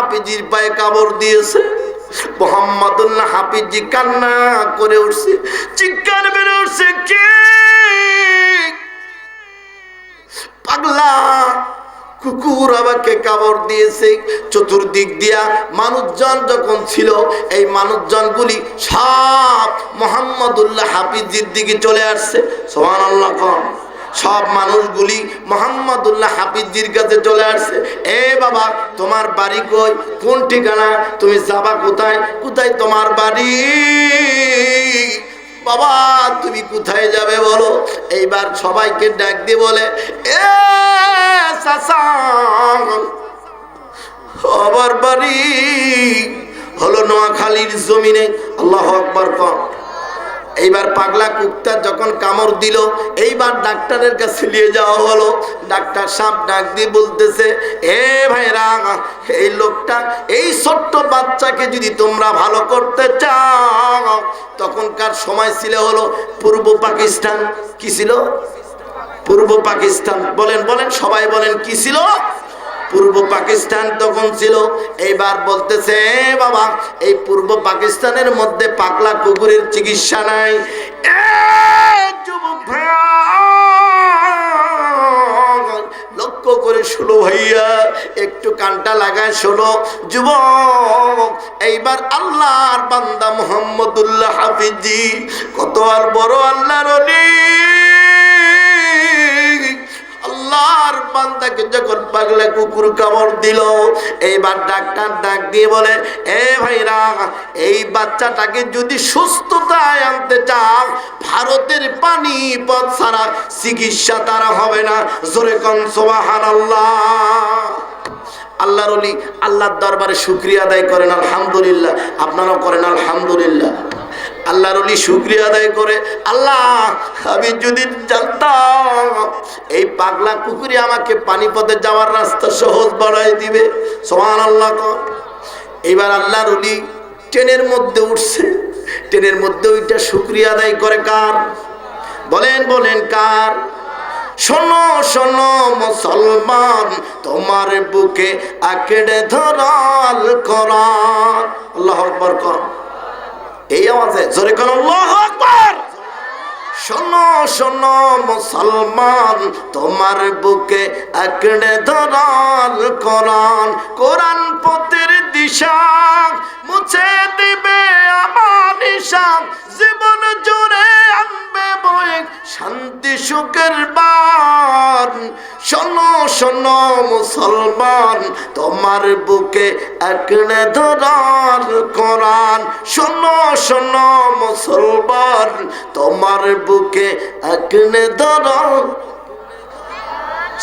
হাফিজির পায়ে কামড় দিয়েছে। মোহাম্মদুল্লাহ হাফিজি কান্না করে উঠছে। চিৎকার বেড়ে উঠছে, কে? পাগলা কুকুর আমাকে কামড় দিয়েছে। চতুর্দিক দিয়া মানুষজন যখন ছিল, এই মানুষজনগুলি সব মোহাম্মদুল্লাহ হাফিজির দিকে চলে আসছে। সোহান আল্লাহ সব মানুষগুলি মোহাম্মদুল্লাহ হাফিজির কাছে চলে আসছে। এ বাবা, তোমার বাড়ি কই? কোন ঠিকানা? তুমি যাবা কোথায়? কোথায় তোমার বাড়ি? বাবা, তুমি কোথায় যাবে বলো? এইবার সবাইকে ডাক দিয়ে বলে, এ আমার বাড়ি হলো নোয়াখালীর জমিনে। আল্লাহ আকবর কম এইবার পাগলা কুত্তা যখন কামড় দিল, এইবার ডাক্তারের কাছে নিয়ে যাওয়া হলো। ডাক্তার সাপ ডাক দিয়ে বলতেছে, এ ভাইরা, এই লোকটা, এই ছোট্ট বাচ্চাকে যদি তোমরা ভালো করতে চাও। তখনকার সময় ছিল হলো পূর্ব পাকিস্তান। কি ছিল? পূর্ব পাকিস্তান। বলেন বলেন, সবাই বলেন, কি ছিল? পূর্ব পাকিস্তান তখন ছিল। এইবার বলতেছে, বাবা, এই পূর্ব পাকিস্তানের মধ্যে পাগলা কুকুরের চিকিৎসা নাই। লক্ষ্য করে শোনো ভাইয়া, একটু কানটা লাগায় শোনো। যুবক, এইবার আল্লাহর বান্দা মোহাম্মদুল্লাহ হাফিজি, কত আর বড় আল্লাহর অলি। যখন পাগলা কুকুর কামড় দিল, এইবার ডাক্তার ডাক দিয়ে বলে, এ ভাইরা, এই বাচ্চাটাকে যদি সুস্থতায় আনতে চাও, ভারতের পানি পথ ছাড়া চিকিৎসা তারা হবে না। জোরে কন সোবাহান আল্লাহ আল্লাহর অলি আল্লাহর দরবারে শুক্রিয়া আদায় করেন, আলহামদুলিল্লাহ। আপনারাও করেন, আলহামদুলিল্লাহ। আল্লাহর অলি শুক্রিয়া আদায় করে, আল্লাহ, আমি যদি জানতাম এই পাগলা কুকুরে আমাকে পানিপথে যাওয়ার রাস্তা সহজ বাড়াই দিবে। সোহান আল্লাহ কর। এইবার আল্লাহর অলি ট্রেনের মধ্যে উঠছে। ট্রেনের মধ্যে ওইটা শুক্রিয়া আদায় করে কার? বলেন বলেন, কার? শোনো শোনো, মুসলমান, তোমার বুকে আঁকড়ে ধরাল করান আল্লাহ আকবর কর। এই আওয়াজে জোরে কোন শোনো শোনো, মুসলমান, তোমার বুকে আঁকড়ে ধরাল কোরআন কোরআন পথের দিশা মুছে দিবে আমার নিশান। জীবন জুড়ে আনবে বয়ে শান্তি সুখের বান। শোনো শোনো মুসলমান, তোমার বুকে আঁকড়ে ধরার কোরআন। শোনো শোনো মুসলমান, তোমার বুকে আঁকড়ে ধরার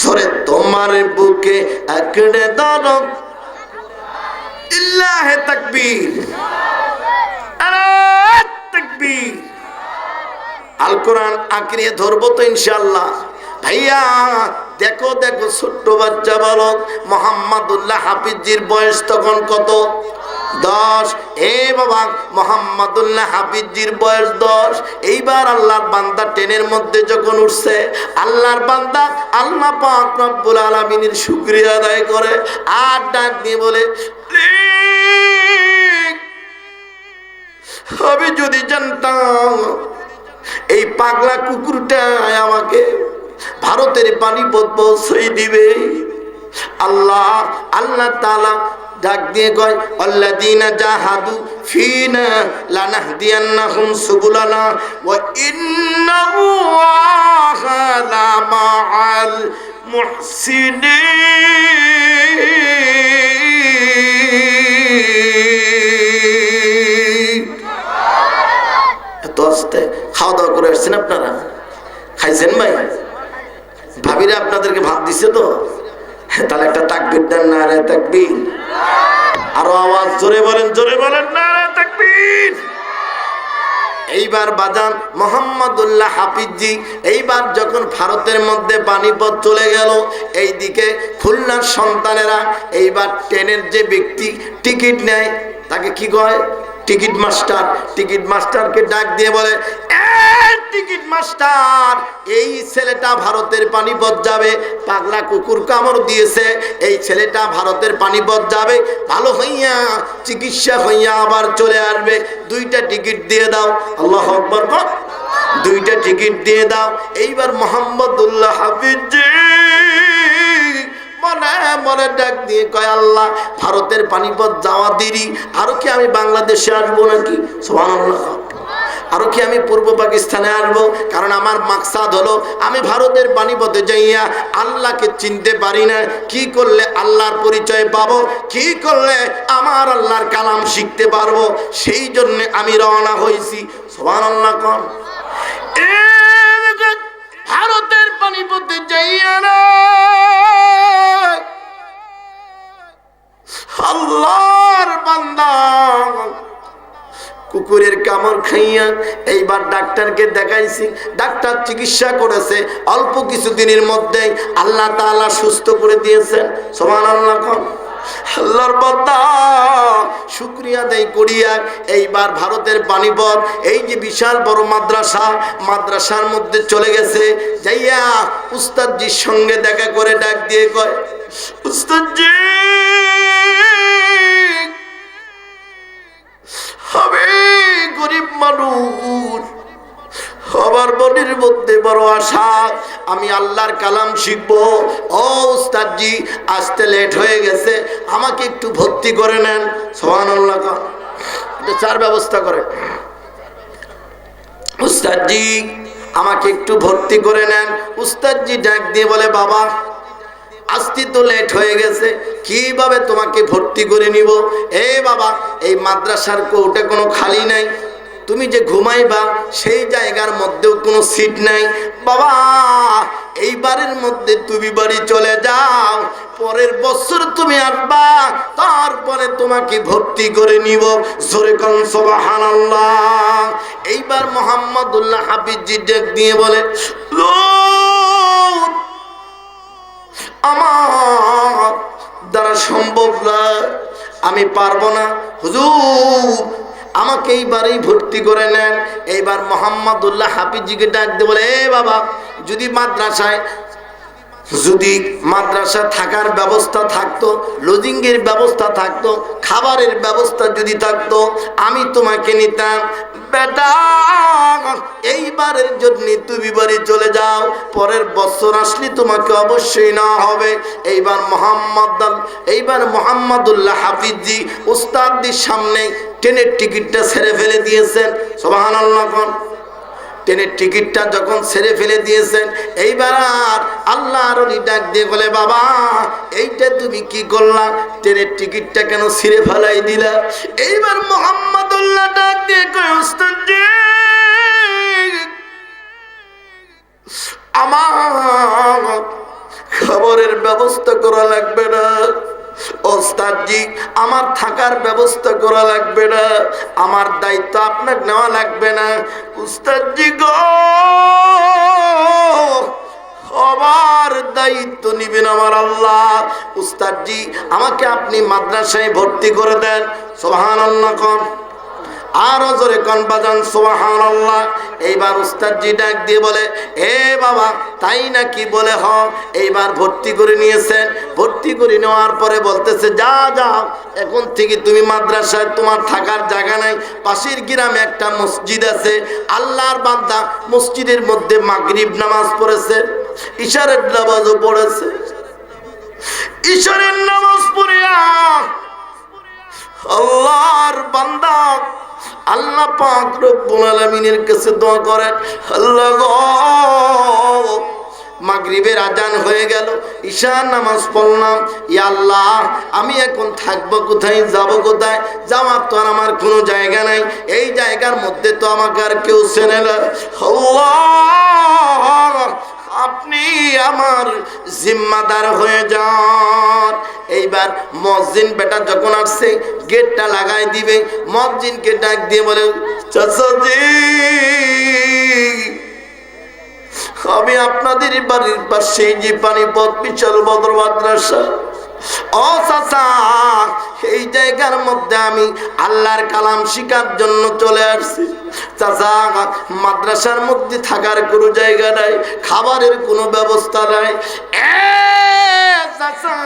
সরে, তোমার বুকে আঁকড়ে ধরো ইল্লাহে তাকবীর। আরে, তাকবীর। আল কোরআন আঁকড়ে ধরবো তো ইনশাল্লাহ ভাইয়া দেখো দেখো ছোট্ট বাচ্চা বালক মোহাম্মদুল্লাহ হাফিজির বয়স তখন কত? দশ। হে বাবা মোহাম্মদুল্লাহ হাফিজির বয়স দশ। এইবার আল্লাহর বান্দা ট্রেনের মধ্যে যখন উঠছে আল্লাহর বান্দা আল্লাহ পাক রব্বুল আলামিনের শুকরিয়া আদায় করে আর ডাক দিয়ে বলে "লিক, আমি যদি জানতাম এই পাগলা কুকুরটা আমাকে ভারতের পানি পৌঁছাই দিবে। আল্লাহ আল্লাহ তালা ডাক দিয়ে কয়, আল্লাযীনা জাহাদু ফিনা লানাহদিয়ান্নাহুম সুবুলানা ওয়া ইন্নাহু লামাআল মুহসিনিন। দাওয়া করে আসছেন আপনারা? খাইছেন ভাই? ভাবিরা আপনাদেরকে ভাত দিছে তো? তাহলে একটা তাকবির দেন না রে তাকবির। আরও আওয়াজ, জোরে বলেন জোরে বলেন না রে তাকবির। এইবার বাজান মোহাম্মদুল্লাহ হাফিজি, এইবার যখন ভারতের মধ্যে পানিপথ চলে গেল, এইদিকে খুলনার সন্তানেরা এইবার ট্রেনের যে ব্যক্তি টিকিট নেয়, তাকে কি কয়? টিকিট মাস্টার টিকিট মাস্টারকে ডাক দিয়ে বলে, "এই টিকিট মাস্টার এই ছেলেটা ভারতের পানিপথ যাবে, পাগলা কুকুর কামড় দিয়েছে, এই ছেলেটা ভারতের পানিপথ যাবে, ভালো হইয়া, চিকিৎসা হইয়া আবার চলে আসবে, দুইটা টিকিট দিয়ে দাও, আল্লাহ আকবর দুইটা টিকিট দিয়ে দাও। এইবার মোহাম্মদুল্লাহ হাফিজ মনে ডাক দিয়ে কয়, আল্লাহ, ভারতের পানিপথ যাওয়া দেরি। কি আমি বাংলাদেশে আসব নাকি? কি আমি পূর্ব পাকিস্তানে কারণ আমার মাকসাদ হলো, আমি ভারতের যাইয়া আল্লাহকে চিনতে পারি না। কি করলে আল্লাহর পরিচয় পাবো? কি করলে আমার আল্লাহর কালাম শিখতে পারব? সেই জন্যে আমি রওনা হয়েছি সোহান আল্লাহ কন ভারতের পানিপথে যাইয়া আল্লাহর বান্দা। কুকুরের কামড় খাইয়া এইবার ডাক্তারকে দেখাইছি। ডাক্তার চিকিৎসা করেছে। অল্প কিছুদিনের মধ্যেই আল্লাহ তাআলা সুস্থ করে দিয়েছেন। সমান আল্লাহ আল্লাহর বান্দা। শুক্রিয়া দেয় করিয়া এইবার ভারতের পানিপথ এই যে বিশাল বড় মাদ্রাসা, মাদ্রাসার মধ্যে চলে গেছে। যাইয়া উস্তাদজির সঙ্গে দেখা করে ডাক দিয়ে কয়, উস্তাদজি আমি গরিব মানুষ। আমার মনের মধ্যে বড় আশা। আমি আল্লাহর কালাম শিখব। ও উস্তাদজি, আসতে লেট হয়ে গেছে। আমাকে একটু ভর্তি করে নেন। সোহান আল্লাহ চার ব্যবস্থা করে উস্তাদজি, আমাকে একটু ভর্তি করে নেন। উস্তাদজি ডাক দিয়ে বলে, বাবা, আসতে তো লেট হয়ে গেছে। কীভাবে তোমাকে ভর্তি করে নিব? এ বাবা, এই মাদ্রাসার কোর্টে কোনো খালি নাই। তুমি যে ঘুমাইবা সেই জায়গার মধ্যেও কোনো সিট নাই। বাবা এইবারের মধ্যে তুমি বাড়ি চলে যাও পরের বছর তুমি আসবা তারপরে তোমাকে ভর্তি করে নিব। জোরে এইবার মোহাম্মদুল্লাহ হাফিজি ডেক দিয়ে বলে "লোক, আমার দ্বারা সম্ভব না আমি পারব না। হুজুর আমাকে এইবারেই ভর্তি করে নেন। এইবার মোহাম্মদুল্লাহ হাফিজিকে ডাক বলে, এ বাবা, যদি মাদ্রাসায়, যদি মাদ্রাসা থাকার ব্যবস্থা থাকতো, লজিংয়ের ব্যবস্থা থাকতো, খাবারের ব্যবস্থা যদি থাকতো, আমি তোমাকে নিতাম। বেটা, এইবারের জন্য তুমি বাড়ি চলে যাও, পরের বছর আসলে তোমাকে অবশ্যই না হবে। এইবার মোহাম্মদ, এইবার মোহাম্মদুল্লাহ হাফিজি উস্তাদদের সামনে ট্রেনের টিকিটটা ছেড়ে ফেলে দিয়েছেন। সোবাহান আল্লাহ ট্রেনের টিকিটটা যখন ছেড়ে ফেলে দিয়েছেন, এইবার আর আল্লাহ আরও ডাক দিয়ে বলে, বাবা, এইটা তুমি কি করলা? ট্রেনের টিকিটটা কেন ছিঁড়ে ফেলাই দিলা? এইবার মোহাম্মদুল্লাহ ডাক দিয়ে কয় "উস্তাদ আমার খাবারের ব্যবস্থা করা লাগবে না। ওস্তাদজি আমার থাকার ব্যবস্থা করা লাগবে না, আমার দায়িত্ব আপনার নেওয়া লাগবে না। উস্তাদজি গো, সবার দায়িত্ব নিবেন আমার আল্লাহ। উস্তাদজি আমাকে আপনি মাদ্রাসায় ভর্তি করে দেন। সোহান কন আরও জোরে কন বাজান আল্লাহ এইবার উস্তাদজি ডাক দিয়ে বলে, এ বাবা, তাই নাকি বলে হ এইবার ভর্তি করে নিয়েছেন। ভর্তি করে নেওয়ার পরে বলতেছে, যা যাও এখন থেকে তুমি মাদ্রাসায় তোমার থাকার জায়গা নাই। পাশের গ্রামে একটা মসজিদ আছে। আল্লাহর বান্দা মসজিদের মধ্যে মাগরিব নামাজ পড়েছে, ইশারের নামাজও পড়েছে। ঈশ্বরের নামাজ পড়িয়া আল্লাহর বান্দা আল্লাহ পাক রব্বুল আলামিনের কাছে দোয়া করেন, আল্লাহ গো, মাগরিবের আজান হয়ে গেল ঈশান নামাজ পড়লাম। ইয়া আল্লাহ, আমি এখন থাকব কোথায়, যাব কোথায়? যাওয়ার তো আর আমার কোনো জায়গা নাই। এই জায়গার মধ্যে তো আমাকে আর কেউ চেনে না। আপনি আমার জিম্মাদার হয়ে যান। এইবার মসজিদ বেটা যখন আসছে, গেটটা লাগাই দিবে। মসজিদকে ডাক দিয়ে বলে চাচাজি আমি আপনাদের বাড়ির পাশে যে পানি পথ বিশাল ভদ্র মাদ্রাসা ও চাচা এই জায়গার মধ্যে আমি আল্লাহর কালাম শিকার জন্য চলে আসছি। চাচা, মাদ্রাসার মধ্যে থাকার কোনো জায়গা নাই, খাবারের কোনো ব্যবস্থা নাই। এ চাচা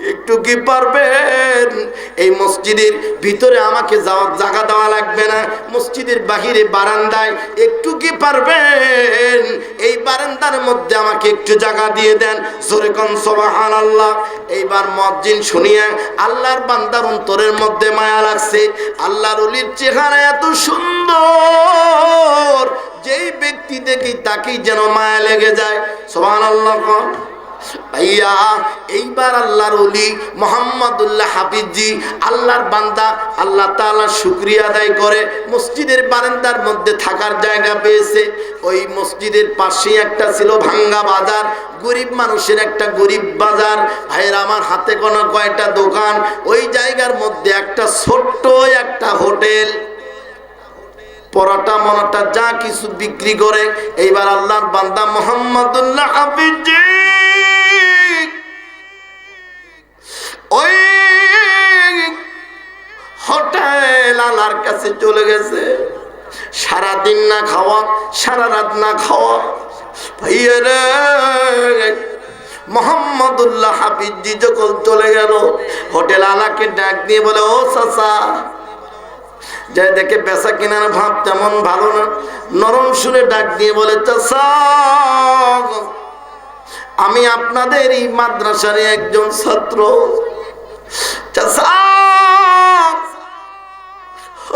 একটু কি পারবেন? এই মসজিদের ভিতরে আমাকে যাওয়া জায়গা দেওয়া লাগবে না। মসজিদের বাহিরে বারান্দায় একটু কি পারবেন? এই বারান্দার মধ্যে আমাকে একটু জায়গা দিয়ে দেন। জোরে কন সবাহান আল্লাহ এইবার মসজিদ শুনিয়া আল্লাহর বান্দার অন্তরের মধ্যে মায়া লাগছে। আল্লাহর অলির চেহারা এত সুন্দর। যেই ব্যক্তি দেখি তাকেই যেন মায়া লেগে যায়। সোহান আল্লাহ ভাইয়া, এইবার আল্লাহর অলি মোহাম্মদুল্লাহ হাফিজি, আল্লাহর বান্দা, আল্লাহ তাআলা শুক্রিয়া আদায় করে মসজিদের বারান্দার মধ্যে থাকার জায়গা পেয়েছে। ওই মসজিদের পাশে একটা ছিল ভাঙ্গা বাজার, গরিব মানুষের একটা গরিব বাজার। ভাইয়ের, আমার হাতে কোনো কয়টা দোকান? ওই জায়গার মধ্যে একটা ছোট্ট একটা হোটেল। পরাটা মরটা যা কিছু বিক্রি করে, এইবার আল্লাহর বান্দা মোহাম্মদুল্লাহ হাফিজি। ওই হোটেল আলার কাছে চলে গেছে। সারা দিন না খাওয়া, সারা রাত না খাওয়া। ভাইয়ের মোহাম্মদুল্লাহ হাফিজি যখন চলে গেল, হোটেল আলাকে ডাক দিয়ে বলে, ও চাচা যাই দেখে বেচা কেনার ভাব তেমন ভালো না। নরম শুনে ডাক দিয়ে বলে, চাচা, আমি আপনাদের এই মাদ্রাসার একজন ছাত্র। চাচা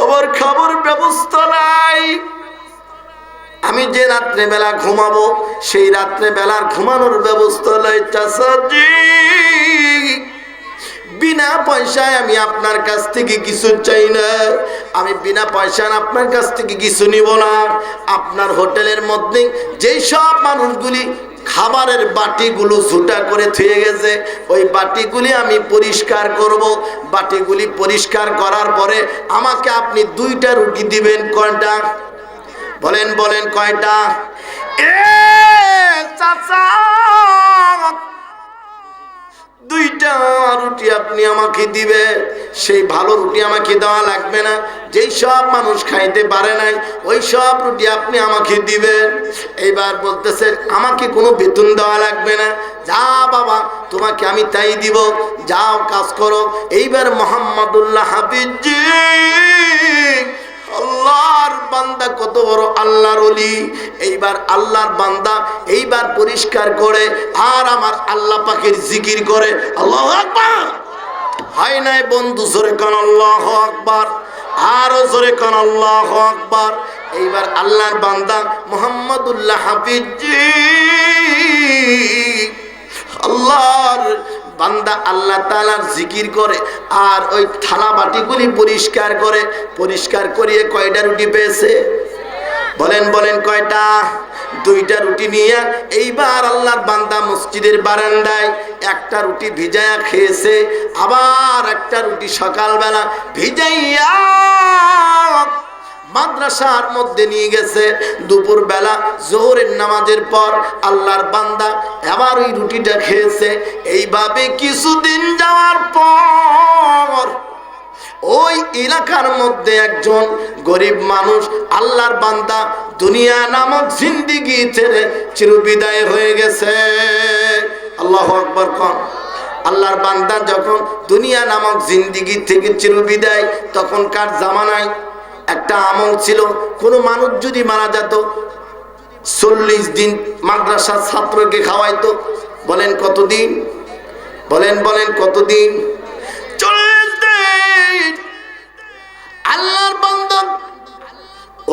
আমার খাবার ব্যবস্থা নাই। আমি যে রাত্রে বেলা ঘুমাবো, সেই রাত্রে বেলার ঘুমানোর ব্যবস্থা নাই, চাচাজি। বিনা পয়সায় আমি আপনার কাছ থেকে কিছু চাই না। আমি বিনা পয়সায় আপনার কাছ থেকে কিছু নিব না। আপনার হোটেলের মধ্যে যেই সব মানুষগুলি খাবারের বাটিগুলো ঝুটা করে থুয়ে গেছে। ওই বাটিগুলি আমি পরিষ্কার করব। বাটিগুলি পরিষ্কার করার পরে আমাকে আপনি দুইটা রুটি দিবেন। কয়টা? বলেন বলেন, কয়টা? এ, চাচা! দুইটা রুটি আপনি আমাকে দিবে, সেই ভালো রুটি আমাকে দেওয়া লাগবে না। যেই সব মানুষ খাইতে পারে নাই, ওই সব রুটি আপনি আমাকে দিবেন। এইবার বলতেছে, আমাকে কোনো বেতন দেওয়া লাগবে না। যা বাবা, তোমাকে আমি তাই দিব, যাও কাজ করো। এইবার মোহাম্মদুল্লাহ হাফিজি আল্লাহর বান্দা কত বড় আল্লাহর অলি এইবার আল্লাহর বান্দা এইবার পরিষ্কার করে আর আমার আল্লাহ পাকের জিকির করে। আল্লাহ আকবার। হয় নাই বন্ধু, জোরে কান আল্লাহ আকবার। আরও জোরে কান আল্লাহ আকবার। এইবার আল্লাহর বান্দা মোহাম্মদুল্লাহ হাফিজ। আল্লাহর বান্দা আল্লাহ তালার জিকির করে আর ওই থালা বাটিগুলি পরিষ্কার করে, পরিষ্কার করিয়ে কয়টা রুটি পেয়েছে? বলেন বলেন কয়টা? দুইটা রুটি নিয়ে এইবার আল্লাহর বান্দা মসজিদের বারান্দায় একটা রুটি ভিজাইয়া খেয়েছে, আবার একটা রুটি সকালবেলা ভিজাইয়া মাদ্রাসার মধ্যে নিয়ে গেছে। দুপুর বেলা জোহরের নামাজের পর আল্লাহর বান্দা আবার ওই রুটিটা খেয়েছে। এইভাবে কিছুদিন যাওয়ার পর ওই এলাকার মধ্যে একজন গরিব মানুষ আল্লাহর বান্দা দুনিয়া নামক জিন্দিগি ছেড়ে চিরবিদায় হয়ে গেছে। আল্লাহ আকবর কন। আল্লাহর বান্দা যখন দুনিয়া নামক জিন্দিগি থেকে চিরবিদায়, তখনকার জামানায় একটা আমল ছিল, কোনো মানুষ যদি মারা যেত, চল্লিশ দিন মাদ্রাসার ছাত্রকে খাওয়াইতো, বলেন কতদিন? বলেন বলেন কতদিন? চল্লিশ আল্লাহর বান্দা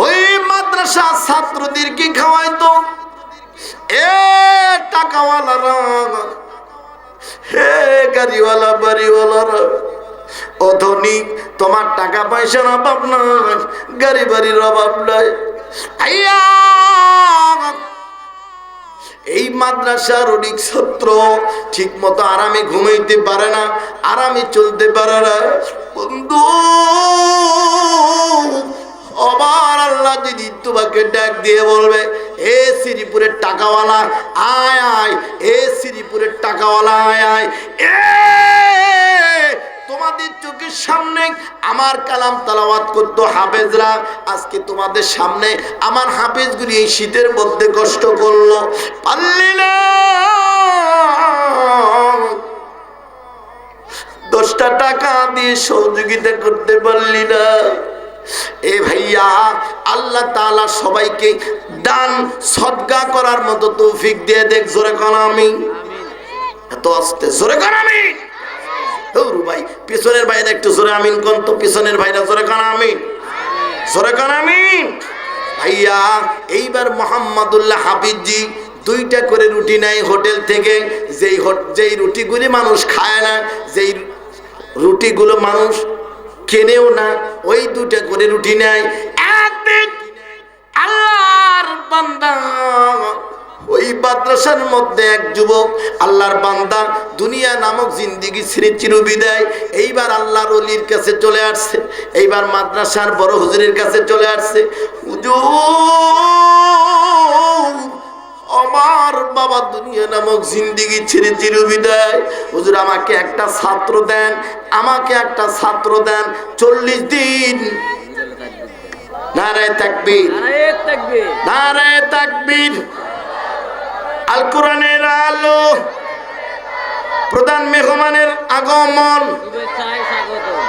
ওই মাদ্রাসা ছাত্রদেরকে খাওয়াইতো। এ টাকাওয়ালারা, হে গাড়িওয়ালা, বাড়িওয়ালারা অধনিক তোমার টাকা পয়সার অভাব নয় গাড়ি বাড়ির অভাব নয় এই মাদ্রাসার ছাত্র ঠিক মতো আরামে ঘুমাইতে পারে না, আরামে চলতে পারে না। বন্ধু আবার আল্লাহ যদি তোমাকে ডাক দিয়ে বলবে, এ শ্রীপুরের টাকাওয়ালা, আয় আয়, এ শ্রীপুরের টাকাওয়ালা, আয় আয়, এ তোমাদের চোখের সামনে আমার কালাম তালাওয়াত করতো হাফেজরা। আজকে তোমাদের সামনে আমার হাফেজগুলি এই শীতের মধ্যে কষ্ট করল। পারলি না। দশটা টাকা দিয়ে সহযোগিতা করতে পারলি না। এ ভাইয়া, আল্লাহ তাআলা সবাইকে দান, সদকা করার মতো তৌফিক দিয়ে দেখ, জোরে কর এত আস্তে, জোরে ভাই পিছনের ভাইরা একটু জোরে আমিন কোন তো, পিছনের ভাইরা জোরে কান আমিন। জোরে কান আমিন। ভাইয়া, এইবার মোহাম্মদুল্লাহ হাফিজি দুইটা করে রুটি নেয় হোটেল থেকে, যেই যেই রুটিগুলি মানুষ খায় না, যেই রুটিগুলো মানুষ কেনেও না, ওই দুটা করে রুটি নেয় আল্লাহর বান্দা ওই মাদ্রাসার মধ্যে এক যুবক আল্লাহর বান্দা দুনিয়া নামক জিন্দিগি ছেড়ে চিরবিদায় এইবার আল্লাহর অলির কাছে চলে আসছে। এইবার মাদ্রাসার বড় হুজুরের কাছে চলে আসছে। হুজুর আমার বাবা দুনিয়া নামক জিন্দিগি ছেড়ে চিরবিদায়। হুজুর আমাকে একটা ছাত্র দেন আমাকে একটা ছাত্র দেন চল্লিশ দিন। নারায় তাকবীর। নারায়ে তাকবীর। নারায় তাকবীর। আল কোরআনের আলো, প্রধান মেহমানের আগমন,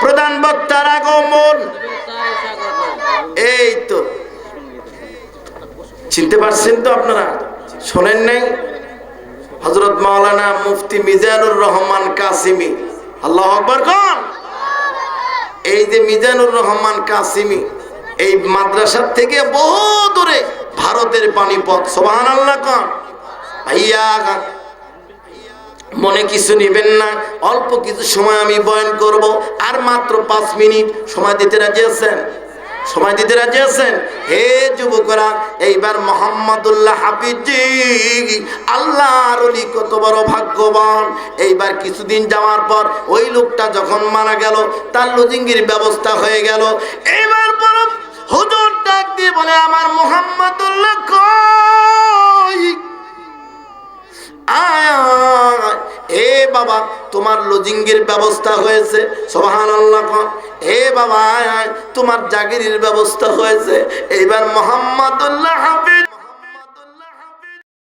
প্রধান বক্তার আগমন। এই তো। চিনতে পারছেন তো আপনারা? শোনেন নাই? হজরত মাওলানা মুফতি মিজানুর রহমান কাসিমি। আল্লাহ আকবর, কন? এই যে মিজানুর রহমান কাসিমি, এই মাদ্রাসার থেকে বহু দূরে ভারতের পানিপথ। সোবাহান আল্লাহ কন? ভাইয়া মনে কিছু নেবেন না। অল্প কিছু সময় আমি বয়ন করব, আর মাত্র পাঁচ মিনিট। সময় দিতে রাজি আছেন? সময় দিতে রাজি আছেন? হে যুবকরা, এইবার মোহাম্মদুল্লাহ হাফিজি, আল্লাহর অলি কত বড় ভাগ্যবান। এইবার কিছুদিন যাওয়ার পর ওই লোকটা যখন মারা গেল, তার লজিঙ্গির ব্যবস্থা হয়ে গেল। এইবার হুজুর ডাক দিয়ে বলে, আমার মোহাম্মদুল্লাহ আয়। এ বাবা, তোমার লজিঙ্গের ব্যবস্থা হয়েছে। সোহান আল্লাহ এ বাবা আয়, তোমার জাগিরির ব্যবস্থা হয়েছে। এইবার মোহাম্মদুল্লাহ হাফিজ।